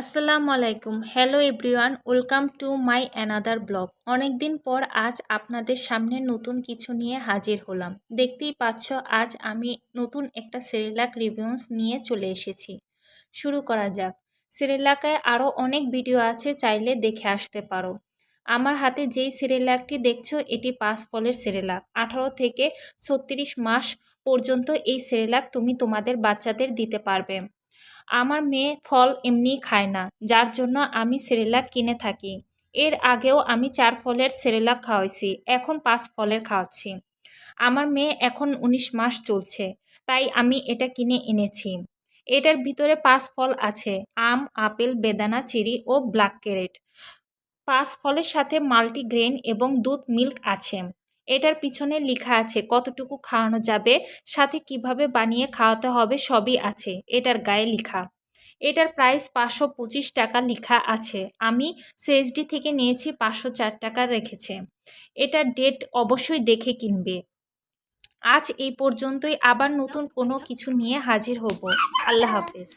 আসসালামু আলাইকুম। Hello everyone welcome to my another blog অনেক দিন পর আজ আপনাদের সামনে নতুন কিছু নিয়ে হাজির হলাম। দেখতেই পাচ্ছ, আজ আমি নতুন একটা সেরেলাক রিভিউস নিয়ে চলে এসেছি। শুরু করা যাক। সেরেলাকায় আরও অনেক ভিডিও আছে, চাইলে দেখে আসতে পারো। আমার হাতে যেই সিরিয়ালাকটি দেখছ, এটি পাঁচ ফলের সেরেলাক আঠারো থেকে ছত্রিশ মাস পর্যন্ত এই সিরিয়ালাক তুমি তোমাদের বাচ্চাদের দিতে পারবে। আমার মেয়ে ফল এমনি খায় না, যার জন্য আমি সেরেলাক কিনে থাকি। এর আগেও আমি চার ফলের সেরেলাক খাওয়াইছি, এখন পাঁচ ফলের খাওয়াচ্ছি। আমার মেয়ে এখন ১৯ মাস চলছে, তাই আমি এটা কিনে এনেছি। এটার ভিতরে পাঁচ ফল আছে, আম, আপেল, বেদানা চিরি ও ব্ল্যাক ক্যারেট। পাঁচ ফলের সাথে মাল্টিগ্রেন এবং দুধ মিল্ক আছে। এটার পিছনে লেখা আছে, কতটুকু খাওয়ানো যাবে, সাথে কীভাবে বানিয়ে খাওয়াতে হবে সবই আছে। এটার গায়ে লেখা। এটার প্রাইস পাঁচশো পঁচিশ টাকা লেখা আছে। আমি সিএসডি থেকে নিয়েছি পাঁচশো চার টাকা রেখেছে। এটার ডেট অবশ্যই দেখে কিনবে। আজ এই পর্যন্তই। আবার নতুন কোনো কিছু নিয়ে হাজির হব। আল্লাহ হাফেজ।